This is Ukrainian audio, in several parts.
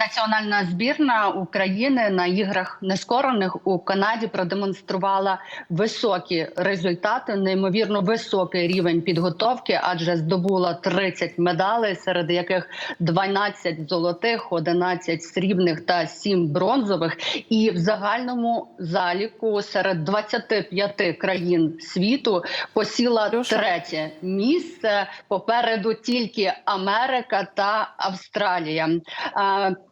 Національна збірна України на іграх нескорених у Канаді продемонструвала високі результати, неймовірно високий рівень підготовки, адже здобула 30 медалей, серед яких 12 золотих, 11 срібних та 7 бронзових. І в загальному заліку серед 25 країн світу посіла третє місце. Попереду тільки Америка та Австралія.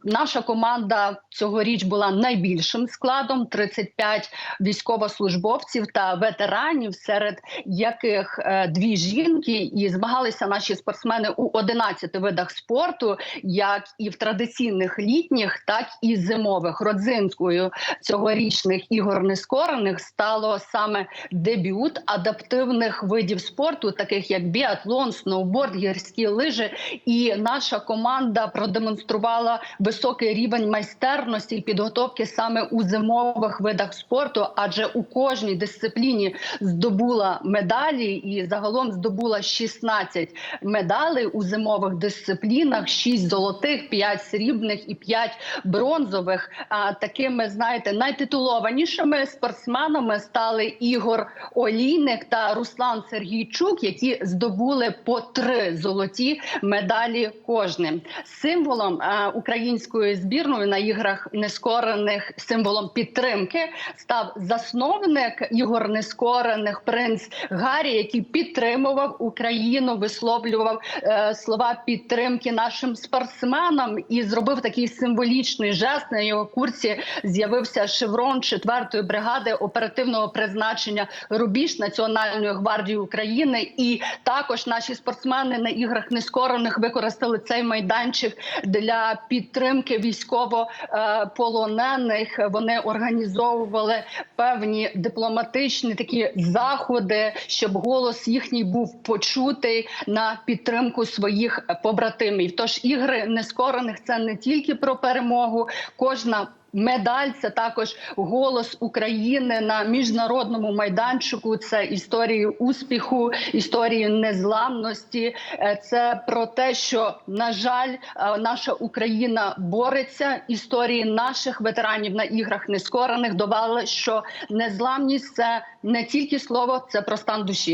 Наша команда цьогоріч була найбільшим складом: 35 військовослужбовців та ветеранів, серед яких е, дві жінки, і змагалися наші спортсмени у 11 видах спорту, як і в традиційних літніх, так і зимових. Родзинською цьогорічних ігор нескорених стало саме дебют адаптивних видів спорту, таких як біатлон, сноуборд, гірські лижі. І наша команда продемонструвала високий рівень майстерності і підготовки саме у зимових видах спорту, адже у кожній дисципліні здобула медалі і загалом здобула 16 медалей у зимових дисциплінах: 6 золотих, 5 срібних і 5 бронзових. А такими знаєте найтитулованішими спортсменами стали Ігор Олійник та Руслан Сергійчук, які здобули по три золоті медалі кожним. Символом е, української збірної на іграх нескорених символом підтримки став засновник ігор нескорених принц Гаррі, який підтримував Україну, висловлював е, слова підтримки нашим спортсменам і зробив такий символічний жест. На його курсі з'явився шеврон 4-ї бригади оперативного призначення Рубіж Національної гвардії України. І також наші спортсмени на іграх нескорених використали цей майданчик для підтримки військовополонених. Вони організовували певні дипломатичні такі заходи, щоб голос їхній був почутий на підтримку своїх побратимів. Тож ігри нескорених це не тільки про перемогу, кожна. Медаль це також голос України на міжнародному майданчику. Це історії успіху, історії незламності. Е, Це про те, що на жаль, е, наша Україна бореться. Історії наших ветеранів на іграх нескорених довели, що незламність це не тільки слово, це про стан душі.